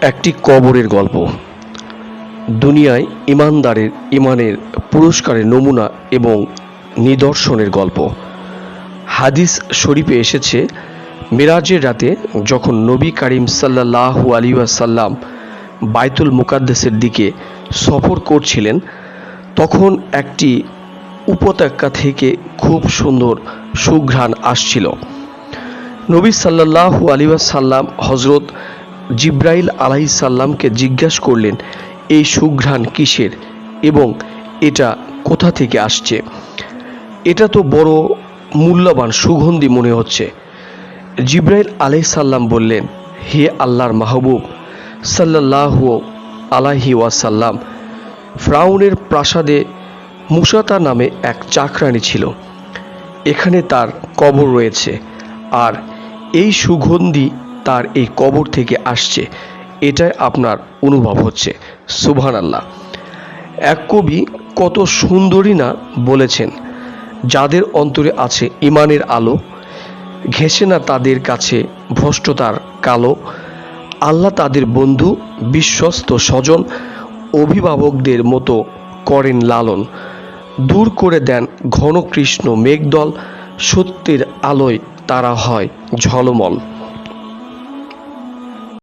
একটি কবরের গল্প। দুনিয়ায় ইমানদারের, ইমানের, পুরস্কারের নমুনা এবং নিদর্শনের গল্প। হাদিস শরীফে এসেছে, মিরাজের রাতে যখন নবী করিম সাল্লাল্লাহু আলী ওয়াসাল্লাম বাইতুল মুকাদ্দেসের দিকে সফর করছিলেন, তখন একটি উপত্যকা থেকে খুব সুন্দর সুঘ্রাণ আসছিল। নবী সাল্লাল্লাহু আলী সাল্লাম হজরত জিব্রাইল আলাইসাল্লামকে জিজ্ঞাসা করলেন, এই সুঘ্রাণ কিসের এবং এটা কোথা থেকে আসছে? এটা তো বড় মূল্যবান সুগন্ধি মনে হচ্ছে। জিব্রাইল আলাইসাল্লাম বললেন, হে আল্লাহর মাহবুব, সাল্লাল্লাহু আলাহি ওয়াসাল্লাম, ফ্রাউনের প্রাসাদে মুসাতা নামে এক চাকরানি ছিল। এখানে তার কবর রয়েছে। আর এই সুগন্ধি তার এই কবর থেকে আসছে। এটাই আপনার অনুভব হচ্ছে। সুবহান আল্লাহ এক কবি কত সুন্দরী না বলেছেন, যাদের অন্তরে আছে ইমানের আলো, ঘেঁষে না তাদের কাছে ভ্রষ্টতার কালো। আল্লাহ তাদের বন্ধু, বিশ্বস্ত স্বজন, অভিভাবকদের মতো করেন লালন। দূর করে দেন ঘন কৃষ্ণ মেঘদল, সত্যের আলোয় তারা হয় ঝলমল।